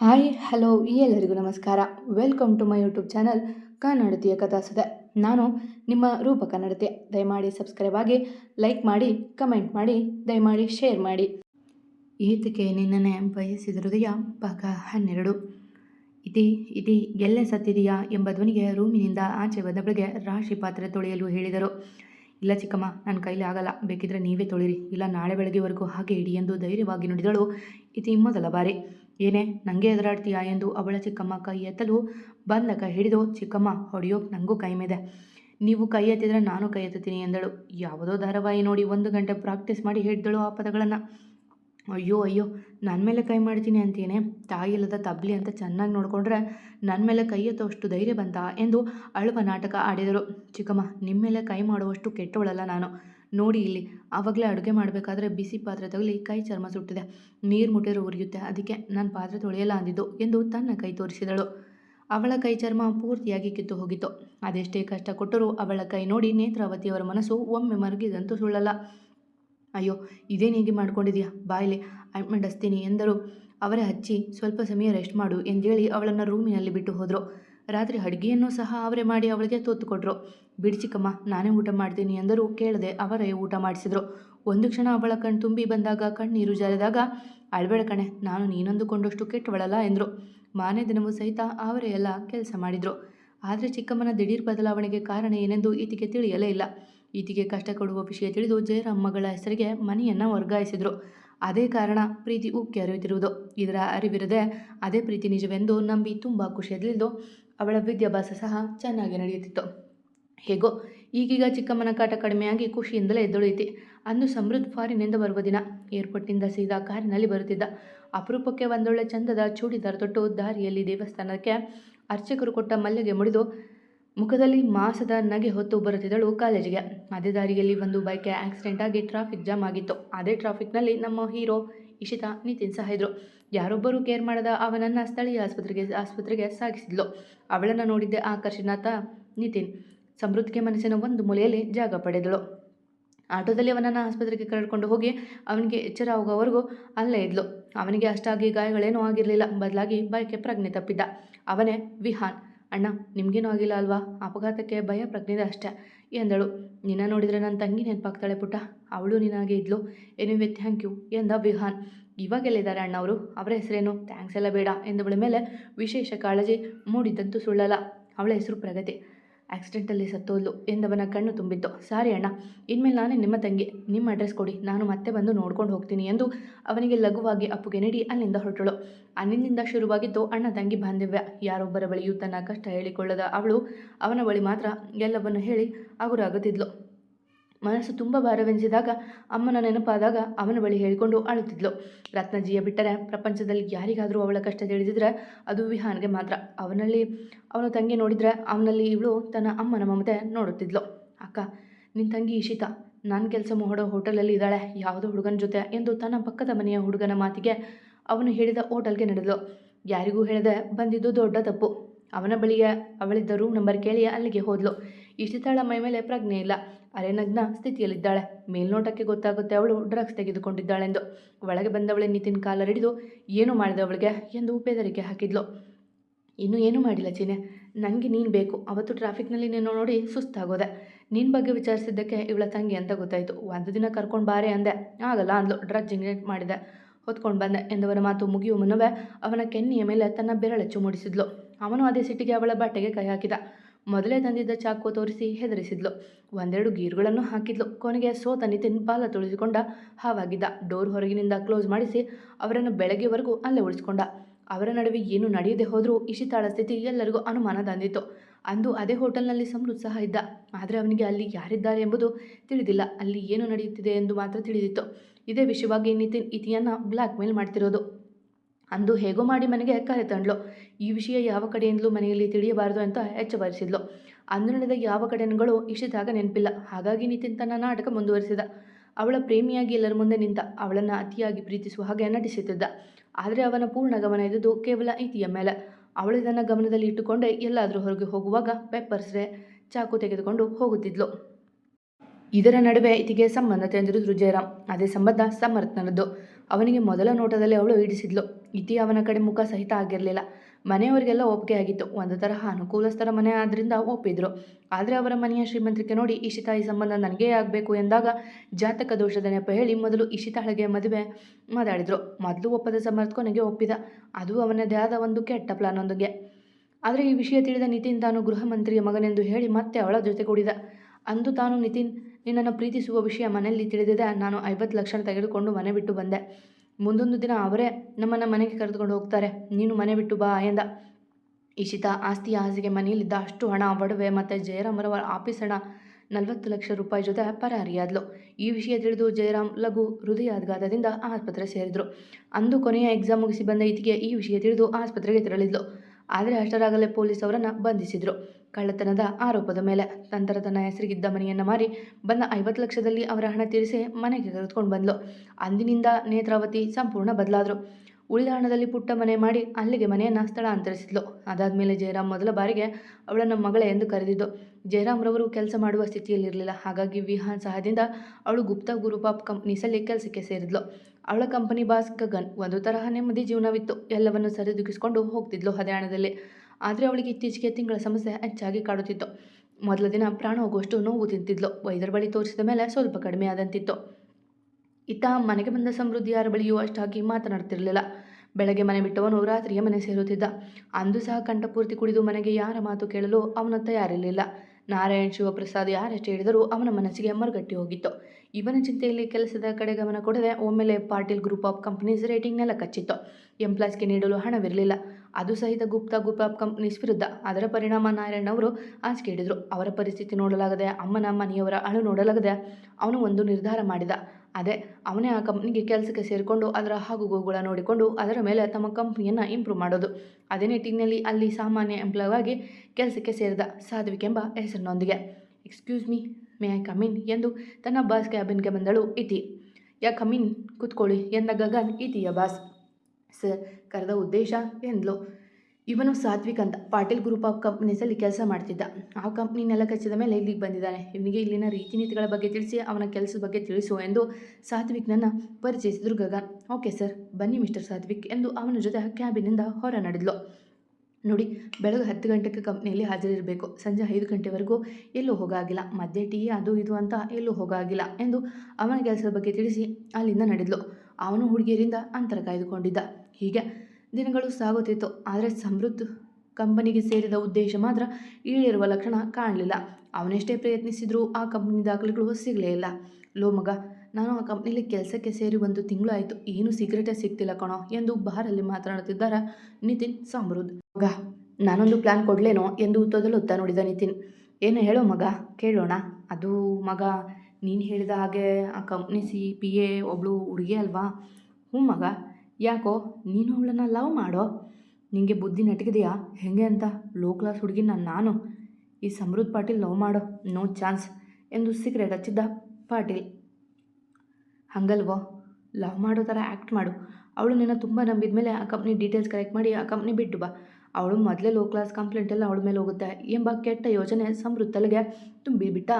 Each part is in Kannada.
ಹಾಯ್, ಹಲೋ, ಎಲ್ಲರಿಗೂ ನಮಸ್ಕಾರ. Welcome to my YouTube channel ಕನ್ನಡತಿಯ ಕಥಾಸದೆ. ನಾನು ನಿಮ್ಮ ರೂಪ ಕನ್ನಡತೆ. ದಯಮಾಡಿ ಸಬ್ಸ್ಕ್ರೈಬ್ ಆಗಿ ಲೈಕ್ ಮಾಡಿ ಕಮೆಂಟ್ ಮಾಡಿ, ದಯಮಾಡಿ ಶೇರ್ ಮಾಡಿ. ಈತಕ್ಕೆ ನಿನ್ನನೆ ಬಯಸಿದ ಹೃದಯ ಭಾಗ ಹನ್ನೆರಡು. ಇತಿ ಇತಿ ಎಲ್ಲೇ ಸತ್ತಿದೆಯಾ ಎಂಬ ಧ್ವನಿಗೆ ರೂಮಿನಿಂದ ಆಚೆ ಬಂದ ಬೆಳಗ್ಗೆ ರಾಶಿ ಪಾತ್ರೆ ತೊಳೆಯಲು ಹೇಳಿದರು. ಇಲ್ಲ ಚಿಕ್ಕಮ್ಮ, ನನ್ನ ಕೈಲಿ ಆಗಲ್ಲ. ಬೇಕಿದ್ರೆ ನೀವೇ ತೊಳಿರಿ. ಇಲ್ಲ, ನಾಳೆ ಬೆಳಗ್ಗೆವರೆಗೂ ಹಾಗೆ ಇಡಿ ಎಂದು ಧೈರ್ಯವಾಗಿ ನುಡಿದಳು. ಇತಿ ಮೊದಲ ಬಾರಿ. ಏನೇ ನನಗೆ ಎದುರಾಡ್ತೀಯಾ ಎಂದು ಅವಳ ಚಿಕ್ಕಮ್ಮ ಕೈ ಎತ್ತಲು ಬಂದ ಹಿಡಿದು, ಚಿಕ್ಕಮ್ಮ ಹೊಡೆಯೋಕೆ ನನಗೂ ಕೈ ಮೇದೆ. ನೀವು ಕೈ ಎತ್ತಿದ್ರೆ ನಾನು ಕೈ ಎತ್ತುತ್ತೀನಿ ಎಂದಳು. ಯಾವುದೋ ಧಾರಾವಾಹಿ ನೋಡಿ ಒಂದು ಗಂಟೆ ಪ್ರಾಕ್ಟೀಸ್ ಮಾಡಿ ಹಿಡಿದಳು ಆ ಪದಗಳನ್ನು. ಅಯ್ಯೋ ಅಯ್ಯೋ ನನ್ನ ಮೇಲೆ ಕೈ ಮಾಡ್ತೀನಿ ಅಂತೀನಿ? ತಾಯಿ ಇಲ್ಲದ ತಬ್ಲಿ ಅಂತ ಚೆನ್ನಾಗಿ ನೋಡಿಕೊಂಡ್ರೆ ನನ್ನ ಮೇಲೆ ಕೈ ಎತ್ತುವಷ್ಟು ಧೈರ್ಯ ಬಂತಾ? ಎಂದು ಅಳುವ ನಾಟಕ ಆಡಿದರು ಚಿಕ್ಕಮ್ಮ ನಿಮ್ಮ ಮೇಲೆ ಕೈ ಮಾಡುವಷ್ಟು ಕೆಟ್ಟವಳಲ್ಲ ನಾನು. ನೋಡಿ ಇಲ್ಲಿ. ಆವಾಗಲೇ ಅಡುಗೆ ಮಾಡಬೇಕಾದ್ರೆ ಬಿಸಿ ಪಾತ್ರೆ ತಗಲಿ ಕೈ ಚರ್ಮ ಸುಟ್ಟಿದೆ. ನೀರು ಮುಟ್ಟಿರೋ ಉರಿಯುತ್ತೆ. ಅದಕ್ಕೆ ನಾನು ಪಾತ್ರೆ ತೊಳೆಯಲ್ಲ ಅಂದಿದ್ದು ಎಂದು ತನ್ನ ಕೈ ತೋರಿಸಿದಳು. ಅವಳ ಕೈ ಚರ್ಮ ಪೂರ್ತಿಯಾಗಿ ಕಿತ್ತು ಹೋಗಿತ್ತು. ಅದೆಷ್ಟೇ ಕಷ್ಟ ಕೊಟ್ಟರೂ ಅವಳ ಕೈ ನೋಡಿ ನೇತ್ರಾವತಿಯವರ ಮನಸ್ಸು ಒಮ್ಮೆ ಮರಗಿದಂತೂ ಸುಳ್ಳಲ್ಲ. ಅಯ್ಯೋ, ಇದೇನು ಹೀಗೆ ಮಾಡ್ಕೊಂಡಿದ್ಯಾ? ಬಾಯಲ್ಲಿ ಅಪಾಯಿಂಟ್ಮೆಂಟ್ ಹಚ್ತೀನಿ ಎಂದರು. ಅವರೇ, ಹಚ್ಚಿ, ಸ್ವಲ್ಪ ಸಮಯ ರೆಸ್ಟ್ ಮಾಡು ಎಂದೇಳಿ ಅವಳನ್ನು ರೂಮಿನಲ್ಲಿ ಬಿಟ್ಟು ಹೋದರು. ರಾತ್ರಿ ಅಡುಗೆಯನ್ನು ಸಹ ಅವರೇ ಮಾಡಿ ಅವಳಿಗೆ ತೊತ್ತು ಕೊಟ್ಟರು ಬಿಡಿ ಚಿಕ್ಕಮ್ಮ, ನಾನೇ ಊಟ ಮಾಡ್ತೀನಿ ಎಂದರು ಕೇಳದೆ ಅವರೇ ಊಟ ಮಾಡಿಸಿದರು. ಒಂದು ಕ್ಷಣ ಅವಳ ಕಣ್ ತುಂಬಿ ಬಂದಾಗ ಕಣ್ಣೀರು ಜಾರಿದಾಗ, ಅಳ್ಬೇಡ ಕಣೆ, ನಾನು ನೀನಂದುಕೊಂಡಷ್ಟು ಕೆಟ್ಟವಳಲ್ಲ ಎಂದರು. ಮಾನೆ ದಿನವೂ ಸಹಿತ ಅವರೇ ಎಲ್ಲ ಕೆಲಸ ಮಾಡಿದರು. ಆದರೆ ಚಿಕ್ಕಮ್ಮನ ದಿಢೀರ್ ಬದಲಾವಣೆಗೆ ಕಾರಣ ಏನೆಂದು ಈತಿಗೆ ತಿಳಿಯಲೇ ಇಲ್ಲ. ಈತಿಗೆ ಕಷ್ಟ ಕೊಡುವ ವಿಷಯ ತಿಳಿದು ಜಯರಾಮ್ ಮಗಳ ಹೆಸರಿಗೆ ಮನೆಯನ್ನು ವರ್ಗಾಯಿಸಿದರು. ಅದೇ ಕಾರಣ ಪ್ರೀತಿ ಉಕ್ಕಿ ಅರಿಯುತ್ತಿರುವುದು. ಇದರ ಅರಿವಿರದೆ ಅದೇ ಪ್ರೀತಿ ನಿಜವೆಂದು ನಂಬಿ ತುಂಬ ಖುಷಿಯಲ್ಲಿದ್ದು ಅವಳ ವಿದ್ಯಾಭ್ಯಾಸ ಸಹ ಚೆನ್ನಾಗಿ ನಡೆಯುತ್ತಿತ್ತು. ಹೇಗೋ, ಈಗೀಗ ಚಿಕ್ಕಮ್ಮನ ಕಾಟ ಕಡಿಮೆಯಾಗಿ ಖುಷಿಯಿಂದಲೇ ಎದ್ದೊಳೆಯಿತಿ ಅಂದು ಸಮೃದ್ಧ ಫಾರಿನಿಂದ ಬರುವ ದಿನ. ಏರ್ಪೋರ್ಟ್ನಿಂದ ಸೀದಾ ಕಾರಿನಲ್ಲಿ ಬರುತ್ತಿದ್ದ. ಅಪರೂಪಕ್ಕೆ ಒಂದೊಳ್ಳೆ ಚಂದದ ಚೂಡಿದಾರ ತೊಟ್ಟು ದಾರಿಯಲ್ಲಿ ದೇವಸ್ಥಾನಕ್ಕೆ ಅರ್ಚಕರು ಕೊಟ್ಟ ಮಲ್ಲಿಗೆ ಮುಡಿದು ಮುಖದಲ್ಲಿ ಮಾಸದ ನಗೆ ಹೊತ್ತು ಬರುತ್ತಿದ್ದಳು ಕಾಲೇಜಿಗೆ. ಅದೇ ದಾರಿಯಲ್ಲಿ ಒಂದು ಬೈಕ್ ಆಕ್ಸಿಡೆಂಟ್ ಆಗಿ ಟ್ರಾಫಿಕ್ ಜಾಮ್ ಆಗಿತ್ತು. ಅದೇ ಟ್ರಾಫಿಕ್ನಲ್ಲಿ ನಮ್ಮ ಹೀರೋ ಇಶಿತಾ ನಿತಿನ್ ಸಹ ಇದ್ರು. ಯಾರೊಬ್ಬರು ಕೇರ್ ಮಾಡದ ಅವನನ್ನು ಸ್ಥಳೀಯ ಆಸ್ಪತ್ರೆಗೆ ಆಸ್ಪತ್ರೆಗೆ ಸಾಗಿಸಿದ್ಲು. ಅವಳನ್ನು ನೋಡಿದ್ದೆ ಆಕರ್ಷಣಾತ ನಿತಿನ್ ಸಮೃದ್ಧಿಗೆ ಮನಸ್ಸಿನ ಒಂದು ಮೂಲೆಯಲ್ಲಿ ಜಾಗ ಪಡೆದಳು. ಆಟೋದಲ್ಲಿ ಅವನನ್ನು ಆಸ್ಪತ್ರೆಗೆ ಕರೆದುಕೊಂಡು ಹೋಗಿ ಅವನಿಗೆ ಎಚ್ಚರ ಆಗುವವರೆಗೂ ಅಲ್ಲೇ ಇದ್ಲು. ಅವನಿಗೆ ಅಷ್ಟಾಗಿ ಗಾಯಗಳೇನೂ ಆಗಿರಲಿಲ್ಲ. ಬದಲಾಗಿ ಬೈಕೆ ಪ್ರಜ್ಞೆ ತಪ್ಪಿದ್ದ. ಅವನೇ, ವಿಹಾನ್, ಅಣ್ಣ, ನಿಮಗೇನೂ ಆಗಿಲ್ಲ ಅಲ್ವಾ? ಅಪಘಾತಕ್ಕೆ ಭಯ ಪ್ರಜ್ಞೆ ಅಷ್ಟೇ. ಎಂದಳು. ನಿನ್ನ ನೋಡಿದರೆ ನನ್ನ ತಂಗಿ ನೆನಪಾಗ್ತಾಳೆ ಪುಟ್ಟ. ಅವಳು ನಿನಗೆ ಇದ್ಲು. ಎನಿವೆ ಥ್ಯಾಂಕ್ ಯು ಎಂದ ವಿಹಾನ್. ಇವಾಗೆಲ್ಲಿದ್ದಾರೆ ಅಣ್ಣವರು? ಅವರ ಹೆಸರೇನು? ಥ್ಯಾಂಕ್ಸ್ ಎಲ್ಲ ಬೇಡ ಎಂದವಳ ಮೇಲೆ ವಿಶೇಷ ಕಾಳಜಿ ಮೂಡಿದ್ದಂತೂ ಸುಳ್ಳಲ್ಲ. ಅವಳ ಹೆಸರು ಪ್ರಗತಿ. ಆಕ್ಸಿಡೆಂಟಲ್ಲಿ ಸತ್ತೋದ್ಲು ಎಂದವನ ಕಣ್ಣು ತುಂಬಿತ್ತು. ಸಾರಿ ಅಣ್ಣ, ಇನ್ಮೇಲೆ ನಾನೇ ನಿಮ್ಮ ತಂಗಿ. ನಿಮ್ಮ ಅಡ್ರೆಸ್ ಕೊಡಿ. ನಾನು ಮತ್ತೆ ಬಂದು ನೋಡ್ಕೊಂಡು ಹೋಗ್ತೀನಿ ಎಂದು ಅವನಿಗೆ ಲಘುವಾಗಿ ಅಪ್ಪುಗೆ ನೀಡಿ ಅಲ್ಲಿಂದ ಹೊರಟಳು. ಅಲ್ಲಿಂದ ಶುರುವಾಗಿತ್ತು ಅಣ್ಣ ತಂಗಿ ಬಾಂಧವ್ಯ. ಯಾರೊಬ್ಬರ ಬಳಿಯೂ ತನ್ನ ಕಷ್ಟ ಹೇಳಿಕೊಳ್ಳದ ಅವಳು ಅವನ ಬಳಿ ಮಾತ್ರ ಎಲ್ಲವನ್ನು ಹೇಳಿ ಅಗುರಾಗುತ್ತಿದ್ಲು ಮನಸ್ಸು ತುಂಬ ಭಾರವೆನಿಸಿದಾಗ ಅಮ್ಮನ ನೆನಪಾದಾಗ ಅವನ ಬಳಿ ಹೇಳಿಕೊಂಡು ಅಳುತ್ತಿದ್ಲು. ರತ್ನಜಿಯ ಬಿಟ್ಟರೆ ಪ್ರಪಂಚದಲ್ಲಿ ಯಾರಿಗಾದರೂ ಅವಳ ಕಷ್ಟ ತಿಳಿದಿದ್ರೆ ಅದು ವಿಹಾನ್ಗೆ ಮಾತ್ರ. ಅವನಲ್ಲಿ ಅವನ ತಂಗಿ ನೋಡಿದರೆ ಅವನಲ್ಲಿ ಇವಳು ತನ್ನ ಅಮ್ಮನ ಮಮತೆ ನೋಡುತ್ತಿದ್ಲು. ಅಕ್ಕ ನಿನ್ನ ತಂಗಿ ಇಶಿತಾ ನಾನು ಕೆಲಸ ಮಾಡೋ ಹೋಟೆಲಲ್ಲಿ ಇದ್ದಾಳೆ. ಯಾವುದೋ ಹುಡುಗನ ಜೊತೆ ಎಂದು ತನ್ನ ಪಕ್ಕದ ಮನೆಯ ಹುಡುಗನ ಮಾತಿಗೆ ಅವನು ಹೇಳಿದ ಹೋಟೆಲ್ಗೆ ನಡೆದಳು. ಯಾರಿಗೂ ಹೇಳದೆ ಬಂದಿದ್ದು ದೊಡ್ಡ ತಪ್ಪು. ಅವನ ಬಳಿಗೆ ಅವಳಿದ್ದ ರೂಮ್ ನಂಬರ್ ಕೇಳಿ ಅಲ್ಲಿಗೆ ಹೋದ್ಲು. ಇಷ್ಟಿತಾಳ ಮೈ ಮೇಲೆ ಪ್ರಜ್ಞೆ ಇಲ್ಲ. ಅರೆನಗ್ನ ಸ್ಥಿತಿಯಲ್ಲಿದ್ದಾಳೆ. ಮೇಲ್ನೋಟಕ್ಕೆ ಗೊತ್ತಾಗುತ್ತೆ ಅವಳು ಡ್ರಗ್ಸ್ ತೆಗೆದುಕೊಂಡಿದ್ದಾಳೆಂದು. ಒಳಗೆ ಬಂದವಳೆ ನಿತಿನ್ ಕಾಲರಿಡಿದು ಏನು ಮಾಡಿದೆ ಅವಳಿಗೆ ಎಂದು ಬೆದರಿಕೆ ಹಾಕಿದ್ಲು. ಇನ್ನೂ ಏನೂ ಮಾಡಿಲ್ಲ ಚೀನೆ ನನಗೆ ನೀನು ಬೇಕು. ಅವತ್ತು ಟ್ರಾಫಿಕ್ನಲ್ಲಿ ನೀನು ನೋಡಿ ಸುಸ್ತಾಗೋದೆ. ನಿನ್ನ ಬಗ್ಗೆ ವಿಚಾರಿಸಿದ್ದಕ್ಕೆ ಇವಳ ತಂಗಿ ಅಂತ ಗೊತ್ತಾಯಿತು. ಒಂದು ದಿನ ಕರ್ಕೊಂಡು ಬಾರೆ ಅಂದೆ. ಆಗಲ್ಲ ಅಂದ್ಲು. ಡ್ರಗ್ ಜಿಂಗ್ನೇಟ್ ಮಾಡಿದೆ. ಹೊತ್ಕೊಂಡು ಬಂದೆ ಎಂದವರ ಮಾತು ಮುಗಿಯುವ ಮುನ್ನವೇ ಅವನ ಕೆನ್ನೆಯ ಮೇಲೆ ತನ್ನ ಬೆರಳಚ್ಚು ಮೂಡಿಸಿದ್ಲು ಅವನು ಅದೇ ಸಿಟ್ಟಿಗೆ ಅವಳ ಬಟ್ಟೆಗೆ ಕೈ ಹಾಕಿದ. ಮೊದಲೇ ತಂದಿದ್ದ ಚಾಕು ತೋರಿಸಿ ಹೆದರಿಸಿದ್ಲು. ಒಂದೆರಡು ಗೀರುಗಳನ್ನು ಹಾಕಿದ್ಲು. ಕೊನೆಗೆ ಸೋತ ನಿತಿನ್ ಪಾಲ ತುಳಿಸಿಕೊಂಡ ಹಾವಾಗಿದ್ದ. ಡೋರ್ ಹೊರಗಿನಿಂದ ಕ್ಲೋಸ್ ಮಾಡಿಸಿ ಅವರನ್ನು ಬೆಳಗ್ಗೆವರೆಗೂ ಅಲ್ಲೇ ಉಳಿಸಿಕೊಂಡ. ಅವರ ನಡುವೆ ಏನು ನಡೆಯದೆ ಹೋದರೂ ಇಶಿತಾಳ ಸ್ಥಿತಿ ಎಲ್ಲರಿಗೂ ಅನುಮಾನ ತಂದಿತ್ತು. ಅಂದು ಅದೇ ಹೋಟೆಲ್ನಲ್ಲಿ ಸಮೃದ್ಧ ಸಹ ಇದ್ದ. ಆದರೆ ಅವನಿಗೆ ಅಲ್ಲಿ ಯಾರಿದ್ದಾರೆ ಎಂಬುದು ತಿಳಿದಿಲ್ಲ. ಅಲ್ಲಿ ಏನು ನಡೆಯುತ್ತಿದೆ ಎಂದು ಮಾತ್ರ ತಿಳಿದಿತ್ತು. ಇದೇ ವಿಷಯವಾಗಿ ನಿತಿನ್ ಇತಿಯನ್ನು ಬ್ಲ್ಯಾಕ್ ಮೇಲ್ ಮಾಡ್ತಿರೋದು. ಅಂದು ಹೇಗೋ ಮಾಡಿ ಮನೆಗೆ ಕರೆ ತಂದ್ಲು. ಈ ವಿಷಯ ಯಾವ ಕಡೆಯಿಂದಲೂ ಮನೆಯಲ್ಲಿ ತಿಳಿಯಬಾರದು ಅಂತ ಎಚ್ಚರಿಸಿದ್ಲು. ಅಂದು ನಡೆದ ಯಾವ ಕಡೆಗಳು ಇಷ್ಟಿದಾಗ ನೆನಪಿಲ್ಲ. ಹಾಗಾಗಿ ನಿತಿನ್ ತನ್ನ ನಾಟಕ ಮುಂದುವರಿಸಿದ. ಅವಳ ಪ್ರೇಮಿಯಾಗಿ ಎಲ್ಲರ ಮುಂದೆ ನಿಂತ ಅವಳನ್ನು ಅತಿಯಾಗಿ ಪ್ರೀತಿಸುವ ಹಾಗೆ ನಟಿಸುತ್ತಿದ್ದ. ಆದರೆ ಅವನ ಪೂರ್ಣ ಗಮನ ಇದ್ದುದು ಕೇವಲ ಐತಿಯ ಮೇಲೆ. ಅವಳು ಇದನ್ನು ಗಮನದಲ್ಲಿ ಇಟ್ಟುಕೊಂಡೇ ಎಲ್ಲಾದರೂ ಹೊರಗೆ ಹೋಗುವಾಗ ಪೆಪ್ಪರ್ಸ್ರೆ ಚಾಕು ತೆಗೆದುಕೊಂಡು ಹೋಗುತ್ತಿದ್ಲು. ಇದರ ನಡುವೆ ಇತಿಗೆ ಸಂಬಂಧ ತೆಂದಿರು ಜಯರಾಮ್ ಅದೇ ಸಂಬಂಧ ಸಮರ್ಥನದ್ದು. ಅವನಿಗೆ ಮೊದಲ ನೋಟದಲ್ಲಿ ಅವಳು ಇಡಿಸಿದ್ಲು ಇತಿ ಅವನ ಕಡೆ ಮುಖ ಸಹಿತ ಆಗಿರಲಿಲ್ಲ. ಮನೆಯವರಿಗೆಲ್ಲ ಒಪ್ಪಿಗೆ ಆಗಿತ್ತು. ಒಂದು ತರಹ ಅನುಕೂಲಸ್ಥರ ಮನೆ ಆದ್ದರಿಂದ ಒಪ್ಪಿದ್ರು. ಆದರೆ ಅವರ ಮನೆಯ ಶ್ರೀಮಂತಿಕೆ ನೋಡಿ ಇಶಿತಾಯಿ ಸಂಬಂಧ ನನಗೇ ಆಗಬೇಕು ಎಂದಾಗ ಜಾತಕ ದೋಷದ ನೆಪ ಹೇಳಿ ಮೊದಲು ಇಶಿತಾಳಿಗೆ ಮದುವೆ ಮಾತಾಡಿದರು. ಮೊದಲು ಒಪ್ಪದ ಸಮರ್ಥಕನಿಗೆ ಒಪ್ಪಿದ. ಅದು ಅವನದೇ ಆದ ಒಂದು ಕೆಟ್ಟ ಪ್ಲಾನ್ ಒಂದಿಗೆ ಆದರೆ ಈ ವಿಷಯ ತಿಳಿದ ನಿತಿನ್ ತಾನು ಗೃಹ ಮಂತ್ರಿಯ ಮಗನೆಂದು ಹೇಳಿ ಮತ್ತೆ ಅವಳ ಜೊತೆ ಕೂಡಿದ ಅಂದು ತಾನು ನಿತಿನ್ ನಿನ್ನನ್ನು ಪ್ರೀತಿಸುವ ವಿಷಯ ಮನೆಯಲ್ಲಿ ತಿಳಿದಿದೆ. ನಾನು ಐವತ್ತು ಲಕ್ಷ ತೆಗೆದುಕೊಂಡು ಮನೆ ಬಿಟ್ಟು ಬಂದೆ. ಮುಂದೊಂದು ದಿನ ಅವರೇ ನಮ್ಮನ್ನು ಮನೆಗೆ ಕರೆದುಕೊಂಡು ಹೋಗ್ತಾರೆ. ನೀನು ಮನೆ ಬಿಟ್ಟು ಬಾ ಎಂದ. ಇಶಿತಾ ಆಸ್ತಿ ಆಸೆಗೆ ಮನೆಯಲ್ಲಿದ್ದ ಅಷ್ಟು ಹಣ ಒಡವೆ ಮತ್ತು ಜಯರಾಮರವರ ಆಫೀಸ್ ಹಣ ನಲವತ್ತು ಲಕ್ಷ ರೂಪಾಯಿ ಜೊತೆ ಪರಾರಿಯಾದ್ಲು. ಈ ವಿಷಯ ತಿಳಿದು ಜಯರಾಮ್ ಲಘು ಹೃದಯಾಘಾತದಿಂದ ಆಸ್ಪತ್ರೆ ಸೇರಿದ್ರು. ಅಂದು ಕೊನೆಯ ಎಕ್ಸಾಮ್ ಮುಗಿಸಿ ಬಂದ ಈತಿಗೆ ಈ ವಿಷಯ ತಿಳಿದು ಆಸ್ಪತ್ರೆಗೆ ತೆರಳಿದ್ಲು. ಆದರೆ ಅಷ್ಟರಾಗಲೇ ಪೊಲೀಸ್ ಅವರನ್ನು ಬಂಧಿಸಿದ್ರು. ಕಳ್ಳತನದ ಆರೋಪದ ಮೇಲೆ ನಂತರ ತನ್ನ ಹೆಸರಿಗಿದ್ದ ಮನೆಯನ್ನು ಮಾರಿ ಬಂದ ಐವತ್ತು ಲಕ್ಷದಲ್ಲಿ ಅವರ ಹಣ ತೀರಿಸಿ ಮನೆಗೆ ಕರೆದುಕೊಂಡು ಬಂದ್ಲು. ಅಂದಿನಿಂದ ನೇತ್ರಾವತಿ ಸಂಪೂರ್ಣ ಬದಲಾದರು. ಉಳಿದ ಹಣದಲ್ಲಿ ಪುಟ್ಟ ಮನೆ ಮಾಡಿ ಅಲ್ಲಿಗೆ ಮನೆಯನ್ನು ಸ್ಥಳಾಂತರಿಸಿದ್ಲು. ಅದಾದಮೇಲೆ ಜಯರಾಮ್ ಮೊದಲ ಬಾರಿಗೆ ಅವಳನ್ನು ಮಗಳೇ ಎಂದು ಕರೆದಿದ್ದು. ಜಯರಾಮ್ರವರು ಕೆಲಸ ಮಾಡುವ ಸ್ಥಿತಿಯಲ್ಲಿರಲಿಲ್ಲ. ಹಾಗಾಗಿ ವಿಹಾನ್ ಸಹಾಯದಿಂದ ಅವಳು ಗುಪ್ತಾ ಗುರುಪಾಪ್ ಕಂಪ್ನೀಸಲ್ಲಿ ಕೆಲಸಕ್ಕೆ ಸೇರಿದ್ಲು. ಅವಳ ಕಂಪನಿ ಬಾಸ್ ಗಗನ್ ಒಂದು ತರಹ ನೆಮ್ಮದಿ ಜೀವನವಿತ್ತು. ಎಲ್ಲವನ್ನು ಸರಿದೂಗಿಸಿಕೊಂಡು ಹೋಗ್ತಿದ್ಲು ಹದಿಯಾಣದಲ್ಲಿ. ಆದರೆ ಅವಳಿಗೆ ಇತ್ತೀಚೆಗೆ ತಿಂಗಳ ಸಮಸ್ಯೆ ಹೆಚ್ಚಾಗಿ ಕಾಡುತ್ತಿತ್ತು. ಮೊದಲ ದಿನ ಪ್ರಾಣ ಹೋಗುವಷ್ಟು ನೋವು ತಿಂತಿದ್ಲು. ವೈದ್ಯರ ಬಳಿ ತೋರಿಸಿದ ಮೇಲೆ ಸ್ವಲ್ಪ ಕಡಿಮೆ ಆದಂತಿತ್ತು. ಇತ್ತ ಮನೆಗೆ ಬಂದ ಸಮೃದ್ಧಿ ಯಾರ ಬಳಿಯೂ ಅಷ್ಟಾಗಿ ಮಾತನಾಡ್ತಿರಲಿಲ್ಲ. ಬೆಳಗ್ಗೆ ಮನೆ ಬಿಟ್ಟವನು ರಾತ್ರಿಯ ಮನೆ ಸೇರುತ್ತಿದ್ದ. ಅಂದು ಸಹ ಕಂಠಪೂರ್ತಿ ಕುಡಿದು ಮನೆಗೆ ಯಾರ ಮಾತು ಕೇಳಲು ಅವನ ತಯಾರಿರಲಿಲ್ಲ. ನಾರಾಯಣ್ ಶಿವಪ್ರಸಾದ್ ಯಾರೆಷ್ಟು ಹೇಳಿದರೂ ಅವನ ಮನಸ್ಸಿಗೆ ಮರುಗಟ್ಟಿ ಹೋಗಿತ್ತು ಇವನ ಚಿಂತೆಯಲ್ಲಿ ಕೆಲಸದ ಕಡೆ ಗಮನ ಕೊಡದೆ ಒಮ್ಮೆಲೆ Patil group of companies rating ನೆಲ ಕಚ್ಚಿತ್ತು. ಎಂಪ್ಲಾಯ್ಸ್ಗೆ ನೀಡಲು ಹಣವಿರಲಿಲ್ಲ. ಅದು ಸಹಿತ ಗುಪ್ತಾ ಗ್ರೂಪ್ ಆಫ್ ಕಂಪನೀಸ್ ವಿರುದ್ಧ. ಅದರ ಪರಿಣಾಮ ನಾರಾಯಣ್ ಅವರು ಆಚೆ ಹಿಡಿದ್ರು ಅವರ ಪರಿಸ್ಥಿತಿ ನೋಡಲಾಗದೆ ಅಮ್ಮನ ಮನೆಯವರ ಅಳು ನೋಡಲಾಗದೆ ಅವನು ಒಂದು ನಿರ್ಧಾರ ಮಾಡಿದ. ಅದೇ, ಅವನೇ ಆ ಕಂಪ್ನಿಗೆ ಕೆಲಸಕ್ಕೆ ಸೇರಿಕೊಂಡು ಅದರ ಹಾಗುಗೋಗುಗಳ ನೋಡಿಕೊಂಡು ಅದರ ಮೇಲೆ ತಮ್ಮ ಕಂಪ್ನಿಯನ್ನು ಇಂಪ್ರೂವ್ ಮಾಡೋದು. ಅದೇ ನಿಟ್ಟಿನಲ್ಲಿ ಅಲ್ಲಿ ಸಾಮಾನ್ಯ ಎಂಪ್ಲಾಯ್ ಆಗಿ ಕೆಲಸಕ್ಕೆ ಸೇರಿದ ಸಾಧ್ವಿಕ್ ಎಂಬ ಹೆಸರಿನೊಂದಿಗೆ. Excuse me may I come in ಎಂದು ತನ್ನ ಬಾಸ್ ಕ್ಯಾಬಿನ್ಗೆ ಬಂದಳು ಇತಿ ಯಾ ಕಮಿನ್ ಕೂತ್ಕೊಳ್ಳಿ ಎಂದ ಗಗನ್ ಇತಿಯ ಬಾಸ್. ಸರ್, ಕರೆದ ಉದ್ದೇಶ ಎಂದ್ಲು. ಇವನು ಸಾತ್ವಿಕ್ ಅಂತ. ಪಾಟೀಲ್ ಗ್ರೂಪ್ ಆಫ್ ಕಂಪ್ನೀಸಲ್ಲಿ ಕೆಲಸ ಮಾಡ್ತಿದ್ದ. ಆ ಕಂಪ್ನಿನೆಲ್ಲ ನೆಲ ಕಚ್ಚಿದ ಮೇಲೆ ಇಲ್ಲಿಗೆ ಬಂದಿದ್ದಾನೆ. ಇವನಿಗೆ ಇಲ್ಲಿನ ರೀತಿ ನೀತಿಗಳ ಬಗ್ಗೆ ತಿಳಿಸಿ, ಅವನ ಕೆಲಸದ ಬಗ್ಗೆ ತಿಳಿಸು ಎಂದು ಸಾತ್ವಿಕ್ನನ್ನು ಪರಿಚಯಿಸಿದ್ರು ಗಗನ್. ಓಕೆ ಸರ್, ಬನ್ನಿ ಮಿಸ್ಟರ್ ಸಾತ್ವಿಕ್ ಎಂದು ಅವನ ಜೊತೆ ಕ್ಯಾಬಿನಿಂದ ಹೊರ ನಡೆದ್ಲು ನೋಡಿ, ಬೆಳಗ್ಗೆ ಹತ್ತು ಗಂಟೆಗೆ ಕಂಪ್ನಿಯಲ್ಲಿ ಹಾಜರಿರಬೇಕು. ಸಂಜೆ ಐದು ಗಂಟೆವರೆಗೂ ಎಲ್ಲೂ ಹೋಗಾಗಿಲ್ಲ. ಮಧ್ಯೆ ಟೀ, ಅದು ಇದು ಅಂತ ಎಲ್ಲೂ ಹೋಗಾಗಿಲ್ಲ ಎಂದು ಅವನ ಕೆಲಸದ ಬಗ್ಗೆ ತಿಳಿಸಿ ಅಲ್ಲಿಂದ ನಡೆದ್ಲು. ಅವನು ಹುಡುಗಿಯರಿಂದ ಅಂತರ ಕಾಯ್ದುಕೊಂಡಿದ್ದ. ಹೀಗೆ ದಿನಗಳು ಸಾಗುತ್ತಿತ್ತು. ಆದರೆ ಸಮೃದ್ಧ ಕಂಪನಿಗೆ ಸೇರಿದ ಉದ್ದೇಶ ಮಾತ್ರ ಈಡೇರುವ ಲಕ್ಷಣ ಕಾಣಲಿಲ್ಲ. ಅವನೆಷ್ಟೇ ಪ್ರಯತ್ನಿಸಿದರೂ ಆ ಕಂಪ್ನಿ ದಾಖಲೆಗಳು ಸಿಗಲೇ ಇಲ್ಲ. ಲೋ ಮಗ, ನಾನು ಆ ಕಂಪ್ನಿಲಿ ಕೆಲಸಕ್ಕೆ ಸೇರಿ ಒಂದು ತಿಂಗಳು ಆಯಿತು. ಏನು ಸಿಗರೇಟೇ ಸಿಗ್ತಿಲ್ಲ ಕಣೋ ಎಂದು ಬಾರಲ್ಲಿ ಮಾತನಾಡುತ್ತಿದ್ದಾರ ನಿತಿನ್ ಸಮೃದ್ಧ ಮಗ, ನಾನೊಂದು ಪ್ಲ್ಯಾನ್ ಕೊಡಲೇನೋ ಎಂದು ತೊದಲುತ್ತಾ ನೋಡಿದ ನಿತಿನ್. ಏನು ಹೇಳೋ ಮಗ, ಕೇಳೋಣ. ಅದು ಮಗ, ನೀನು ಹೇಳಿದ ಹಾಗೆ ಆ ಕಂಪ್ನಿ ಸಿ ಪಿ ಎ, ಒಬ್ಳು ಹುಡುಗಿ ಅಲ್ವಾ? ಹ್ಞೂ ಮಗ. ಯಾಕೋ, ನೀನು ಅವಳನ್ನು ಲವ್ ಮಾಡೋ? ನಿಂಗೆ ಬುದ್ಧಿ ನೆಟಗಿದೆಯಾ? ಹೇಗೆ ಅಂತ? ಲೋ ಕ್ಲಾಸ್ ಹುಡುಗಿನ ನಾನು. ಈ ಸಮೃದ್ಧ ಪಾಟೀಲ್ ಲವ್ ಮಾಡೋ ನೋ ಚಾನ್ಸ್ ಎಂದು ಸಿಗರೇಟ್ ಹಚ್ಚಿದ್ದ ಪಾಟೀಲ್. ಹಂಗಲ್ವೋ? ಲವ್ ಮಾಡೋ ಥರ ಆ್ಯಕ್ಟ್ ಮಾಡು. ಅವಳು ನಿನ್ನ ತುಂಬ ನಂಬಿದ ಮೇಲೆ ಆ ಕಂಪ್ನಿ ಡೀಟೇಲ್ಸ್ ಕಲೆಕ್ಟ್ ಮಾಡಿ ಆ ಕಂಪ್ನಿ ಬಿಟ್ಟು ಬಾ. ಅವಳು ಮೊದಲೇ ಲೋ ಕ್ಲಾಸ್ ಕಂಪ್ಲೇಂಟ್ ಎಲ್ಲ ಅವಳ ಮೇಲೆ ಹೋಗುತ್ತೆ ಎಂಬ ಕೆಟ್ಟ ಯೋಚನೆ ತಲೆಗೆ ತುಂಬಿಬಿಟ್ಟ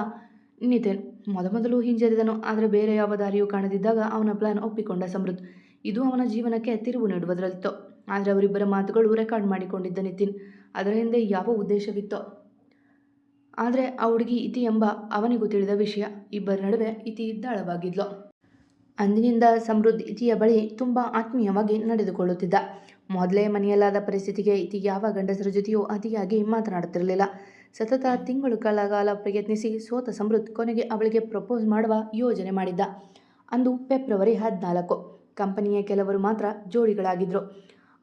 ನಿತಿನ್. ಮೊದಮೊದಲು ಹಿಂಜರಿದನು, ಆದರೆ ಬೇರೆ ಯಾವ ದಾರಿಯೂ ಕಾಣದಿದ್ದಾಗ ಅವನ ಪ್ಲಾನ್ ಒಪ್ಪಿಕೊಂಡ ಸಮೃದ್ಧ. ಇದು ಅವನ ಜೀವನಕ್ಕೆ ತಿರುವು ನೀಡುವುದರಲ್ಲಿತ್ತು? ಆದರೆ ಅವರಿಬ್ಬರ ಮಾತುಗಳು ರೆಕಾರ್ಡ್ ಮಾಡಿಕೊಂಡಿದ್ದ ನಿತಿನ್. ಅದರ ಹಿಂದೆ ಯಾವ ಉದ್ದೇಶವಿತ್ತೋ? ಆದರೆ ಆ ಹುಡುಗಿ ಇತಿ ಎಂಬ ಅವನಿಗೂ ತಿಳಿದ ವಿಷಯ, ಇಬ್ಬರ ನಡುವೆ ಇತಿ ಇದ್ದಾಳವಾಗಿದ್ಲು ಅಂದಿನಿಂದ ಸಮೃದ್ಧಿ ಇತಿಯ ಬಳಿ ತುಂಬ ಆತ್ಮೀಯವಾಗಿ ನಡೆದುಕೊಳ್ಳುತ್ತಿದ್ದ. ಮೊದಲೇ ಮನೆಯಲ್ಲಾದ ಪರಿಸ್ಥಿತಿಗೆ ಇತಿ ಯಾವ ಗಂಡಸರ ಜೊತೆಯೂ ಅತಿಯಾಗಿ ಮಾತನಾಡುತ್ತಿರಲಿಲ್ಲ. ಸತತ ತಿಂಗಳು ಕಾಲ ಪ್ರಯತ್ನಿಸಿ ಸೋತ ಸಮೃದ್ಧ ಕೊನೆಗೆ ಅವಳಿಗೆ ಪ್ರಪೋಸ್ ಮಾಡುವ ಯೋಜನೆ ಮಾಡಿದ್ದ. ಅಂದು ಫೆಬ್ರವರಿ ಹದಿನಾಲ್ಕು, ಕಂಪನಿಯ ಕೆಲವರು ಮಾತ್ರ ಜೋಡಿಗಳಾಗಿದ್ದರು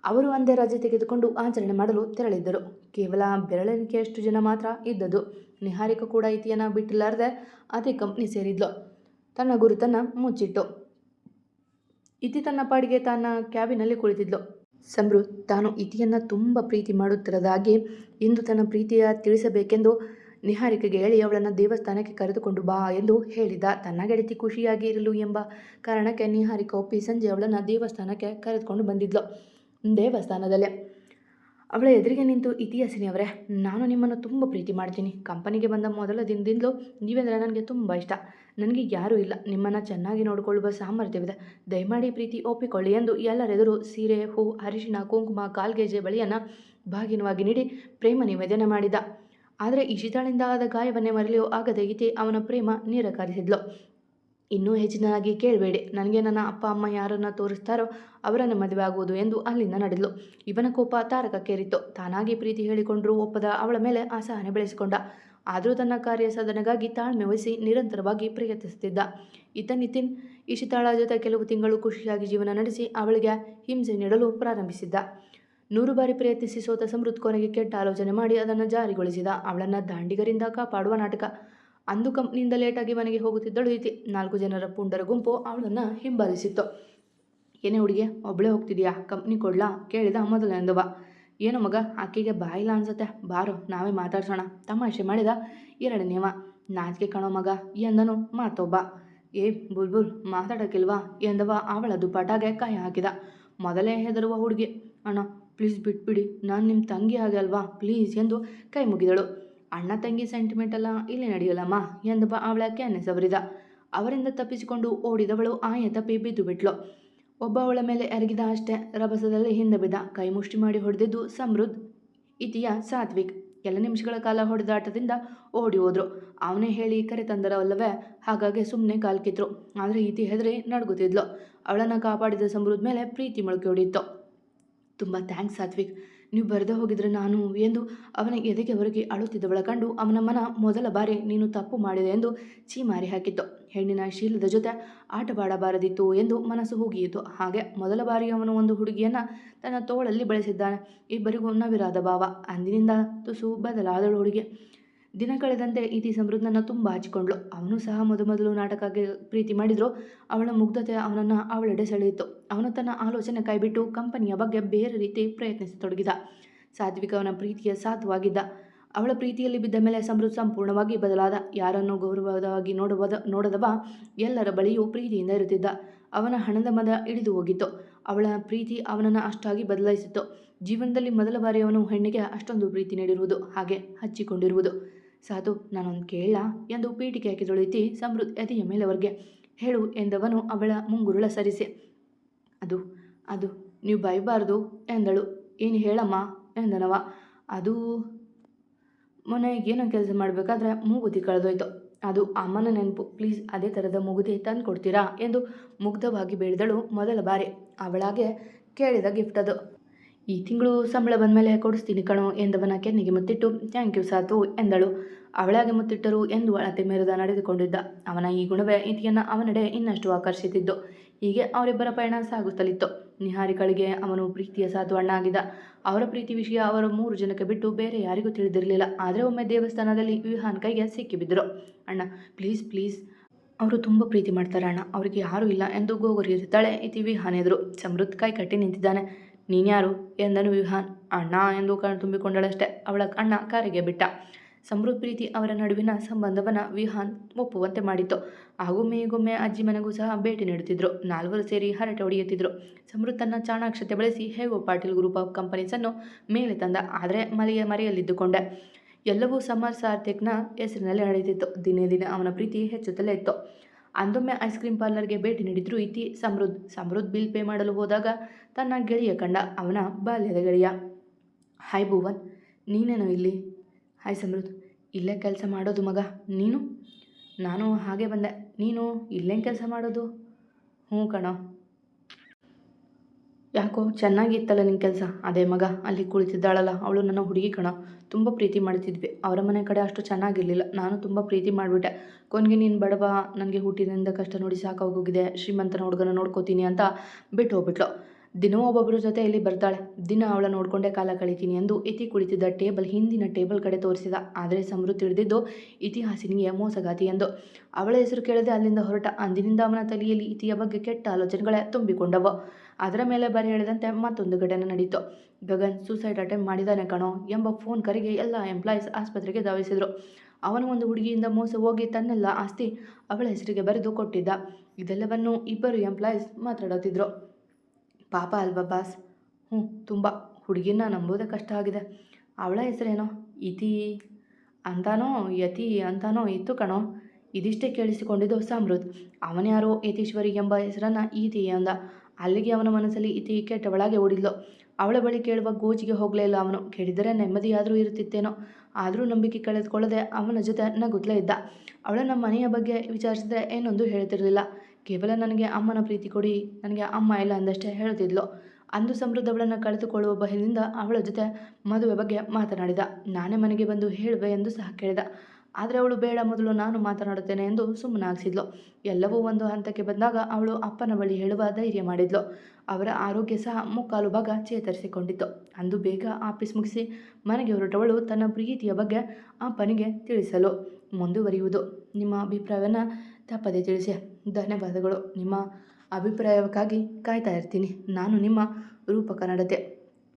ಅವರು ಅಂದೇ ರಜೆ ತೆಗೆದುಕೊಂಡು ಆಚರಣೆ ಮಾಡಲು ತೆರಳಿದ್ದರು. ಕೇವಲ ಬೆರಳೆಣಿಕೆಯಷ್ಟು ಜನ ಮಾತ್ರ ಇದ್ದದ್ದು. ನಿಹಾರಿಕ ಕೂಡ ಇತಿಯನ್ನು ಬಿಟ್ಟಿಲ್ಲಾರದೆ ಅದೇ ಕಂಪ್ನಿ ಸೇರಿದ್ಲು. ತನ್ನ ಗುರುತನ್ನು ಮುಚ್ಚಿಟ್ಟು. ಇತಿ ತನ್ನ ಪಾಡಿಗೆ ತನ್ನ ಕ್ಯಾಬಿನಲ್ಲಿ ಕುಳಿತಿದ್ಲು. ಸಮೃದ್ಧ ತಾನು ಇತಿಯನ್ನು ತುಂಬ ಪ್ರೀತಿ ಮಾಡುತ್ತಿರದಾಗಿ ಇಂದು ತನ್ನ ಪ್ರೀತಿಯ ತಿಳಿಸಬೇಕೆಂದು ನಿಹಾರಿಕೆಗೆ ಹೇಳಿ ಅವಳನ್ನು ದೇವಸ್ಥಾನಕ್ಕೆ ಕರೆದುಕೊಂಡು ಬಾ ಎಂದು ಹೇಳಿದ. ತನ್ನ ಗೆಳತಿ ಖುಷಿಯಾಗಿ ಇರಲು ಎಂಬ ಕಾರಣಕ್ಕೆ ನಿಹಾರಿಕ ಒಪ್ಪಿ ಸಂಜೆ ಅವಳನ್ನು ದೇವಸ್ಥಾನಕ್ಕೆ ಕರೆದುಕೊಂಡು ಬಂದಿದ್ಲು. ದೇವಸ್ಥಾನದಲ್ಲೇ. ಅವಳ ಎದುರಿಗೆ ನಿಂತು ಇತಿಹಾಸಿನಿ ಅವರೇ ನಾನು ನಿಮ್ಮನ್ನು ತುಂಬ ಪ್ರೀತಿ ಮಾಡ್ತೀನಿ. ಕಂಪನಿಗೆ ಬಂದ ಮೊದಲ ದಿನದಿಂದಲೂ ನೀವೆಂದರೆ ನನಗೆ ತುಂಬ ಇಷ್ಟ. ನನಗೆ ಯಾರೂ ಇಲ್ಲ. ನಿಮ್ಮನ್ನು ಚೆನ್ನಾಗಿ ನೋಡಿಕೊಳ್ಳುವ ಸಾಮರ್ಥ್ಯವಿದೆ. ದಯಮಾಡಿ ಪ್ರೀತಿ ಒಪ್ಪಿಕೊಳ್ಳಿ ಎಂದು ಎಲ್ಲರೆದುರು ಸೀರೆ, ಹೂ, ಅರಿಶಿಣ, ಕುಂಕುಮ, ಕಾಲ್ಗೆಜೆ ಬಳಿಯನ್ನು ಭಾಗಿನವಾಗಿ ನೀಡಿ ಪ್ರೇಮ ನಿವೇದನೆ ಮಾಡಿದ. ಆದರೆ ಇಶಿತಾಳಿಂದ ಆದ ಗಾಯವನ್ನೇ ಮರಲಿಯೋ ಆಗದೆ ಇತಿ ಅವನ ಪ್ರೇಮ ನಿರಾಕರಿಸಿದ್ಲು. ಇನ್ನೂ ಹೆಚ್ಚಿನದಾಗಿ ಕೇಳಬೇಡಿ. ನನಗೆ ನನ್ನ ಅಪ್ಪ, ಅಮ್ಮ ಯಾರನ್ನು ತೋರಿಸ್ತಾರೋ ಅವರನ್ನು ಮದುವೆ ಆಗುವುದು ಎಂದು ಅಲ್ಲಿಂದ ನಡೆದಲು. ಇವನ ಕೋಪ ತಾರಕಕ್ಕೇರಿತ್ತು. ತಾನಾಗಿ ಪ್ರೀತಿ ಹೇಳಿಕೊಂಡರೂ ಒಪ್ಪದ ಅವಳ ಮೇಲೆ ಅಸಹನೆ ಬೆಳೆಸಿಕೊಂಡ. ಆದರೂ ತನ್ನ ಕಾರ್ಯ ಸಾಧನೆಗಾಗಿ ತಾಳ್ಮೆ ವಹಿಸಿ ನಿರಂತರವಾಗಿ ಪ್ರಯತ್ನಿಸುತ್ತಿದ್ದ. ಈತ ನಿತಿನ್, ಇಶಿತಾಳ ಜೊತೆ ಕೆಲವು ತಿಂಗಳು ಖುಷಿಯಾಗಿ ಜೀವನ ನಡೆಸಿ ಅವಳಿಗೆ ಹಿಂಸೆ ನೀಡಲು ಪ್ರಾರಂಭಿಸಿದ್ದ. ನೂರು ಬಾರಿ ಪ್ರಯತ್ನಿಸಿ ಸೋತ ಸಮೃದ್ಧ ಕೊನೆಗೆ ಕೆಟ್ಟ ಆಲೋಚನೆ ಮಾಡಿ ಅದನ್ನು ಜಾರಿಗೊಳಿಸಿದ. ಅವಳನ್ನು ದಾಂಡಿಗರಿಂದ ಕಾಪಾಡುವ ನಾಟಕ ಅಂದು ಕಂಪ್ನಿಯಿಂದ ಲೇಟಾಗಿ ಮನೆಗೆ ಹೋಗುತ್ತಿದ್ದಳು ಈತಿ. ನಾಲ್ಕು ಜನರ ಪುಂಡರ ಗುಂಪು ಅವಳನ್ನು ಹಿಂಬಾಲಿಸಿತ್ತು. ಏನೇ ಹುಡುಗಿ ಒಬ್ಬಳೇ ಹೋಗ್ತಿದೀಯಾ? ಕಂಪ್ನಿ ಕೊಡ್ಲಾ? ಕೇಳಿದ ಮೊದಲನೆಂದವ ಏನು ಮಗ, ಆಕೆಗೆ ಬಾಯಿಲ್ಲ ಅನ್ಸತ್ತೆ. ಬಾರೋ, ನಾವೇ ಮಾತಾಡ್ಸೋಣ. ತಮಾಷೆ ಮಾಡಿದ ಎರಡನೇವ. ನಾಚಿಕೆ ಕಾಣೋ ಮಗ ಎಂದನು ಮಾತೊಬ್ಬ. ಏ, ಬುಲ್ಬುಲ್, ಮಾತಾಡೋಕ್ಕಿಲ್ವಾ? ಎಂದವ ಅವಳ ದುಪಾಟಾಗೆ ಕೈ ಹಾಕಿದ. ಮೊದಲೇ ಹೆದರುವ ಹುಡುಗಿ. ಅಣ್ಣ, ಪ್ಲೀಸ್ ಬಿಟ್ಬಿಡಿ. ನಾನು ನಿಮ್ಮ ತಂಗಿ ಹಾಗೆ ಅಲ್ವಾ? ಪ್ಲೀಸ್ ಎಂದು ಕೈ ಮುಗಿದಳು. ಅಣ್ಣ ತಂಗಿ ಸೆಂಟಿಮೆಂಟ್ ಅಲ್ಲ ಇಲ್ಲಿ ನಡೆಯಲ್ಲಮ್ಮ ಎಂದವ ಅವಳ ಕೆನ್ನೆ ಸವರಿದ. ಅವರಿಂದ ತಪ್ಪಿಸಿಕೊಂಡು ಓಡಿದವಳು ಆಯ ತಪ್ಪಿ ಬಿದ್ದು ಬಿಟ್ಲು. ಒಬ್ಬ ಅವಳ ಮೇಲೆ ಎರಗಿದ ಅಷ್ಟೇ ರಭಸದಲ್ಲಿ ಹಿಂದೆ ಬಿದ್ದ. ಕೈ ಮುಷ್ಟಿ ಮಾಡಿ ಹೊಡೆದಿದ್ದು ಸಮೃದ್ಧ ಇತಿಯ ಸಾತ್ವಿಕ್. ಕೆಲ ನಿಮಿಷಗಳ ಕಾಲ ಹೊಡೆದಾಟದಿಂದ ಓಡಿ ಹೋದ್ರು. ಅವನೇ ಹೇಳಿ ಕರೆ ತಂದರವಲ್ಲವೇ? ಹಾಗಾಗಿ ಸುಮ್ಮನೆ ಕಾಲ್ಕಿದ್ರು ಆದರೆ ಈತಿ ಹೆದರಿ ನಡುಗುತ್ತಿದ್ಲು. ಅವಳನ್ನು ಕಾಪಾಡಿದ ಸಮೃದ್ಧ ಮೇಲೆ ಪ್ರೀತಿ ಮೊಳಕೆ ಹೊಡಿತು ತುಂಬ ಥ್ಯಾಂಕ್ಸ್ ಸಾತ್ವಿಕ್. ನೀವು ಬರದೇ ಹೋಗಿದ್ರೆ ನಾನು ಎಂದು ಅವನ ಎದೆಗೆ ಹೊರಗೆ ಅಳುತ್ತಿದ್ದವಳ ಕಂಡು ಅವನ ಮನ ಮೊದಲ ಬಾರಿ ನೀನು ತಪ್ಪು ಮಾಡಿದೆ ಎಂದು ಚೀಮಾರಿ ಹಾಕಿತ್ತು. ಹೆಣ್ಣಿನ ಶೀಲದ ಜೊತೆ ಆಟವಾಡಬಾರದಿತ್ತು ಎಂದು ಮನಸ್ಸು ಹೋಗಿಯಿತು. ಹಾಗೆ ಮೊದಲ ಬಾರಿ ಅವನು ಒಂದು ಹುಡುಗಿಯನ್ನು ತನ್ನ ತೋಳಲ್ಲಿ ಬೆಳೆಸಿದ್ದಾನೆ. ಇಬ್ಬರಿಗೂ ನವಿರಾದ ಭಾವ. ಅಂದಿನಿಂದ ತುಸು ಬದಲಾದಳು ಹುಡುಗಿ. ದಿನ ಕಳೆದಂತೆ ಇತಿ ಸಮೃದ್ಧನ ತುಂಬ ಹಚ್ಚಿಕೊಂಡ್ಳು. ಅವನು ಸಹ ಮೊದಮೊದಲು ನಾಟಕಕ್ಕೆ ಪ್ರೀತಿ ಮಾಡಿದ್ರು. ಅವಳ ಮುಗ್ಧತೆ ಅವನನ್ನು ಅವಳೆಡೆ ಸೆಳೆಯಿತು. ಅವನು ತನ್ನ ಆಲೋಚನೆ ಕೈಬಿಟ್ಟು ಕಂಪನಿಯ ಬಗ್ಗೆ ಬೇರೆ ರೀತಿ ಪ್ರಯತ್ನಿಸತೊಡಗಿದ. ಸಾತ್ವಿಕ ಅವನ ಪ್ರೀತಿಯ ಸಾಧುವಾಗಿದ್ದ. ಅವಳ ಪ್ರೀತಿಯಲ್ಲಿ ಬಿದ್ದ ಮೇಲೆ ಸಮೃದ್ಧ ಸಂಪೂರ್ಣವಾಗಿ ಬದಲಾದ. ಯಾರನ್ನು ಗೌರವವಾಗಿ ನೋಡುವದ, ನೋಡದವ ಎಲ್ಲರ ಬಳಿಯೂ ಪ್ರೀತಿಯಿಂದ ಇರುತ್ತಿದ್ದ. ಅವನ ಹಣದ ಮದ ಇಳಿದು ಹೋಗಿತ್ತು. ಅವಳ ಪ್ರೀತಿ ಅವನನ್ನು ಅಷ್ಟಾಗಿ ಬದಲಾಯಿಸಿತ್ತು. ಜೀವನದಲ್ಲಿ ಮೊದಲ ಬಾರಿ ಅವನು ಹೆಣ್ಣಿಗೆ ಅಷ್ಟೊಂದು ಪ್ರೀತಿ ನೀಡಿರುವುದು, ಹಾಗೆ ಹಚ್ಚಿಕೊಂಡಿರುವುದು. ಸಾಧು, ನಾನೊಂದು ಕೇಳ ಎಂದು ಪೀಟಿಕೆ ಹಾಕಿದೊಳಿತಿ ಸಮೃದ್ಧ ಎದೆಯ ಹೇಳು ಎಂದವನು ಅವಳ ಮುಂಗುರುಳ ಸರಿಸಿ. ಅದು ಅದು, ನೀವು ಬೈಬಾರ್ದು ಎಂದಳು. ಏನು ಹೇಳಮ್ಮ ಎಂದನವ. ಅದು ಮನೆಗೆ ಏನೋ ಕೆಲಸ ಮಾಡಬೇಕಾದ್ರೆ ಮೂಗುತಿ ಕಳೆದೋಯ್ತು. ಅದು ಅಮ್ಮನ ನೆನಪು. ಪ್ಲೀಸ್ ಅದೇ ಥರದ ಮೂಗುತಿ ತಂದು ಕೊಡ್ತೀರಾ ಎಂದು ಮುಗ್ಧವಾಗಿ ಬೇಡಿದಳು ಮೊದಲ ಬಾರಿ. ಅವಳಾಗೆ ಕೇಳಿದ ಗಿಫ್ಟ್ ಅದು. ಈ ತಿಂಗಳು ಸಂಬಳ ಬಂದಮೇಲೆ ಕೊಡಿಸ್ತೀನಿ ಕಣೋ ಎಂದವನ ಕೆನ್ನಿಗೆ ಮುತ್ತಿಟ್ಟು, ಥ್ಯಾಂಕ್ ಯು ಸಾತು, ಎಂದಳು. ಅವಳಾಗೆ ಮುತ್ತಿಟ್ಟರು ಎಂದು ಅಳತೆ ಮೇರದ ನಡೆದುಕೊಂಡಿದ್ದ. ಅವನ ಈ ಗುಣವೇ ಇತಿಯನ್ನು ಅವನೆಡೆ ಇನ್ನಷ್ಟು ಆಕರ್ಷಿಸಿದ್ದು. ಹೀಗೆ ಅವರಿಬ್ಬರ ಪಯಣ ಸಾಗುತ್ತಲಿತ್ತು. ನಿಹಾರಿಕಳಿಗೆ ಅವನು ಪ್ರೀತಿಯ ಸಾಧು ಅಣ್ಣ ಆಗಿದ್ದ ಅವರ ಪ್ರೀತಿ ವಿಷಯ ಅವರು ಮೂರು ಜನಕ್ಕೆ ಬಿಟ್ಟು ಬೇರೆ ಯಾರಿಗೂ ತಿಳಿದಿರಲಿಲ್ಲ. ಆದರೆ ಒಮ್ಮೆ ದೇವಸ್ಥಾನದಲ್ಲಿ ವಿಹಾನ್ ಕೈಗೆ ಸಿಕ್ಕಿಬಿದ್ದರು ಅಣ್ಣ, ಪ್ಲೀಸ್ ಪ್ಲೀಸ್. ಅವರು ತುಂಬ ಪ್ರೀತಿ ಮಾಡ್ತಾರೆ ಅಣ್ಣ. ಅವರಿಗೆ ಯಾರೂ ಇಲ್ಲ ಎಂದು ಗೋಗರಿಯುತ್ತಾಳೆ ಇತಿ ವಿಹಾನ್ ಎದುರು. ಸಮೃದ್ಧ ಕೈ ಕಟ್ಟಿ ನಿಂತಿದ್ದಾನೆ. ನೀನ್ಯಾರು? ಎಂದನು ವಿಹಾನ್ ಅಣ್ಣ ಎಂದು ಕಣ್ ತುಂಬಿಕೊಂಡಳಷ್ಟೇ ಅವಳ ಅಣ್ಣ ಕಾರಿಗೆ ಬಿಟ್ಟ. ಸಮೃದ್ಧ ಪ್ರೀತಿ ಅವರ ನಡುವಿನ ಸಂಬಂಧವನ್ನು ವಿಹಾನ್ ಒಪ್ಪುವಂತೆ ಮಾಡಿತ್ತು. ಆಗೊಮ್ಮೆಗೊಮ್ಮೆ ಅಜ್ಜಿ ಮನೆಗೂ ಸಹ ಭೇಟಿ ನೀಡುತ್ತಿದ್ದರು ನಾಲ್ವರು ಸೇರಿ ಹರಟೆ ಹೊಡೆಯುತ್ತಿದ್ದರು ಸಮೃದ್ಧ ತನ್ನ ಚಾಣಾಕ್ಷತೆ ಬಳಸಿ ಹೇಗೋ ಪಾಟೀಲ್ ಗ್ರೂಪ್ ಆಫ್ ಕಂಪನೀಸನ್ನು ಮೇಲೆ ತಂದ. ಆದರೆ ಮಲೆಯ ಮರೆಯಲ್ಲಿದ್ದುಕೊಂಡೆ. ಎಲ್ಲವೂ ಸಮರ್ ಸಾರ್ಥಕ್ನ ಹೆಸರಿನಲ್ಲಿ ನಡೆಯುತ್ತಿತ್ತು. ದಿನೇ ದಿನೇ ಅವನ ಪ್ರೀತಿ ಹೆಚ್ಚುತ್ತಲೇ ಇತ್ತು. ಅಂದೊಮ್ಮೆ ಐಸ್ ಕ್ರೀಮ್ ಪಾರ್ಲರ್ಗೆ ಭೇಟಿ ನೀಡಿದ್ರು ಇತಿ ಸಮೃದ್ಧ ಸಮೃದ್ಧ ಬಿಲ್ ಪೇ ಮಾಡಲು ಹೋದಾಗ ತನ್ನ ಗೆಳೆಯ ಕಂಡ ಅವನ ಬಾಲ್ಯದ ಗೆಳೆಯ. ಹಾಯ್ ಭುವನ್, ನೀನೇನು ಇಲ್ಲಿ? ಹಾಯ್ ಸಮೃದ್ಧ ಇಲ್ಲೇ ಕೆಲಸ ಮಾಡೋದು ಮಗ. ನೀನು? ನಾನು ಹಾಗೆ ಬಂದೆ. ನೀನು ಇಲ್ಲೇನು ಕೆಲಸ ಮಾಡೋದು? ಹ್ಞೂ ಕಣೋ. ಯಾಕೋ ಚೆನ್ನಾಗಿತ್ತಲ್ಲ ನಿನ್ನ ಕೆಲಸ? ಅದೇ ಮಗ, ಅಲ್ಲಿ ಕುಳಿತಿದ್ದಾಳಲ್ಲ, ಅವಳು ನನ್ನ ಹುಡುಗಿ ಕಣ. ತುಂಬ ಪ್ರೀತಿ ಮಾಡ್ತಿದ್ವಿ. ಅವರ ಮನೆ ಕಡೆ ಅಷ್ಟು ಚೆನ್ನಾಗಿರಲಿಲ್ಲ. ನಾನು ತುಂಬ ಪ್ರೀತಿ ಮಾಡಿಬಿಟ್ಟೆ. ಕೊನೆಗೆ ನೀನು ಬಡವ, ನನಗೆ ಹುಟ್ಟಿನಿಂದ ಕಷ್ಟ ನೋಡಿ ಸಾಕಾಗೋಗಿದೆ. ಶ್ರೀಮಂತನ ಹುಡುಗನ ನೋಡ್ಕೋತೀನಿ ಅಂತ ಬಿಟ್ಟು ಹೋಗ್ಬಿಟ್ಲು. ದಿನವೂ ಒಬ್ಬೊಬ್ಬರ ಜೊತೆ ಇಲ್ಲಿ ಬರ್ತಾಳೆ. ದಿನ ಅವಳ ನೋಡಿಕೊಂಡೇ ಕಾಲ ಕಳಿತೀನಿ ಎಂದು ಇತಿ ಕುಳಿತಿದ್ದ ಟೇಬಲ್ ಹಿಂದಿನ ಟೇಬಲ್ ಕಡೆ ತೋರಿಸಿದ. ಆದರೆ ಸಮೃದ್ಧ ತಿಳಿದಿದ್ದು ಇತಿಹಾಸಿನಿಗೆ ಮೋಸಗಾತಿ ಎಂದು. ಅವಳ ಹೆಸರು ಕೇಳದೆ ಅಲ್ಲಿಂದ ಹೊರಟ. ಅಂದಿನಿಂದ ಅವನ ತಲೆಯಲ್ಲಿ ಇತಿಯ ಬಗ್ಗೆ ಕೆಟ್ಟ ಆಲೋಚನೆಗಳೇ ತುಂಬಿಕೊಂಡವು. ಅದರ ಮೇಲೆ ಬರೆ ಹೇಳಿದಂತೆ ಮತ್ತೊಂದು ಘಟನೆ ನಡೀತು. ಗಗನ್ ಸೂಸೈಡ್ ಅಟೆಂಪ್ಟ್ ಮಾಡಿದ್ದಾನೆ ಕಣೋ ಎಂಬ ಫೋನ್ ಕರೆಗೆ ಎಲ್ಲ ಎಂಪ್ಲಾಯೀಸ್ ಆಸ್ಪತ್ರೆಗೆ ಧಾವಿಸಿದರು. ಅವನು ಒಂದು ಹುಡುಗಿಯಿಂದ ಮೋಸ ಹೋಗಿ ತನ್ನೆಲ್ಲ ಆಸ್ತಿ ಅವಳ ಹೆಸರಿಗೆ ಬರೆದು ಕೊಟ್ಟಿದ್ದ. ಇದೆಲ್ಲವನ್ನು ಇಬ್ಬರು ಎಂಪ್ಲಾಯೀಸ್ ಮಾತಾಡುತ್ತಿದ್ದರು ಪಾಪ ಅಲ್ವಾ ಬಾಸ್? ಹ್ಞೂ ತುಂಬ ಹುಡುಗಿನ ನಂಬೋದೇ ಕಷ್ಟ ಆಗಿದೆ. ಅವಳ ಹೆಸರೇನೋ? ಇತಿ ಅಂತಾನೋ, ಯತಿ ಅಂತಾನೋ ಇತ್ತು ಕಣೋ. ಇದಿಷ್ಟೇ ಕೇಳಿಸಿಕೊಂಡಿದ್ದು ಸಮೃದ್ಧ್ ಅವನ್ಯಾರೋ ಯತೀಶ್ವರಿ ಎಂಬ ಹೆಸರನ್ನು ಈತಿ ಅಂದ. ಅಲ್ಲಿಗೆ ಅವನ ಮನಸ್ಸಲ್ಲಿ ಕೆಟ್ಟ ಒಳಗೆ ಓಡಿದ್ಲು. ಅವಳ ಬಳಿ ಕೇಳುವ ಗೋಜಿಗೆ ಹೋಗಲೇ ಇಲ್ಲ ಅವನು. ಕೇಳಿದರೆ ನೆಮ್ಮದಿಯಾದರೂ ಇರುತ್ತಿತ್ತೇನೋ. ಆದರೂ ನಂಬಿಕೆ ಕಳೆದುಕೊಳ್ಳದೆ ಅವನ ಜೊತೆ ನಗುತ್ತಲೇ ಇದ್ದ. ಅವಳ ನಮ್ಮ ಮನೆಯ ಬಗ್ಗೆ ವಿಚಾರಿಸಿದ್ರೆ ಏನೊಂದು ಹೇಳ್ತಿರಲಿಲ್ಲ. ಕೇವಲ ನನಗೆ ಅಮ್ಮನ ಪ್ರೀತಿ ಕೊಡಿ, ನನಗೆ ಅಮ್ಮ ಇಲ್ಲ ಅಂದಷ್ಟೇ ಹೇಳ್ತಿದ್ಲು ಅಂದು ಸಮೃದ್ಧ ಅವಳನ್ನು ಕಳೆದುಕೊಳ್ಳುವ ಭಯದಿಂದ ಅವಳ ಜೊತೆ ಮದುವೆ ಬಗ್ಗೆ ಮಾತನಾಡಿದ. ನಾನೇ ಮನೆಗೆ ಬಂದು ಹೇಳುವೆ ಎಂದು ಸಹ ಕೇಳಿದ. ಆದರೆ ಅವಳು ಬೇಡ, ಮೊದಲು ನಾನು ಮಾತನಾಡುತ್ತೇನೆ ಎಂದು ಸುಮ್ಮನಾಗಿಸಿದ್ಲು ಎಲ್ಲವೂ ಒಂದು ಹಂತಕ್ಕೆ ಬಂದಾಗ ಅವಳು ಅಪ್ಪನ ಬಳಿ ಹೇಳುವ ಧೈರ್ಯ ಮಾಡಿದ್ಲು. ಅವರ ಆರೋಗ್ಯ ಸಹ ಮುಕ್ಕಾಲು ಭಾಗ ಚೇತರಿಸಿಕೊಂಡಿತ್ತು. ಅಂದು ಬೇಗ ಆಫೀಸ್ ಮುಗಿಸಿ ಮನೆಗೆ ಹೊರಟವಳು ತನ್ನ ಪ್ರೀತಿಯ ಬಗ್ಗೆ ಅಪ್ಪನಿಗೆ ತಿಳಿಸಲು ಮುಂದುವರಿಯುವುದು. ನಿಮ್ಮ ಅಭಿಪ್ರಾಯವನ್ನು ತಪ್ಪದೆ ತಿಳಿಸಿ. ಧನ್ಯವಾದಗಳು. ನಿಮ್ಮ ಅಭಿಪ್ರಾಯಕ್ಕಾಗಿ ಕಾಯ್ತಾ ಇರ್ತೀನಿ. ನಾನು ನಿಮ್ಮ ರೂಪ ಕನ್ನಡತೆ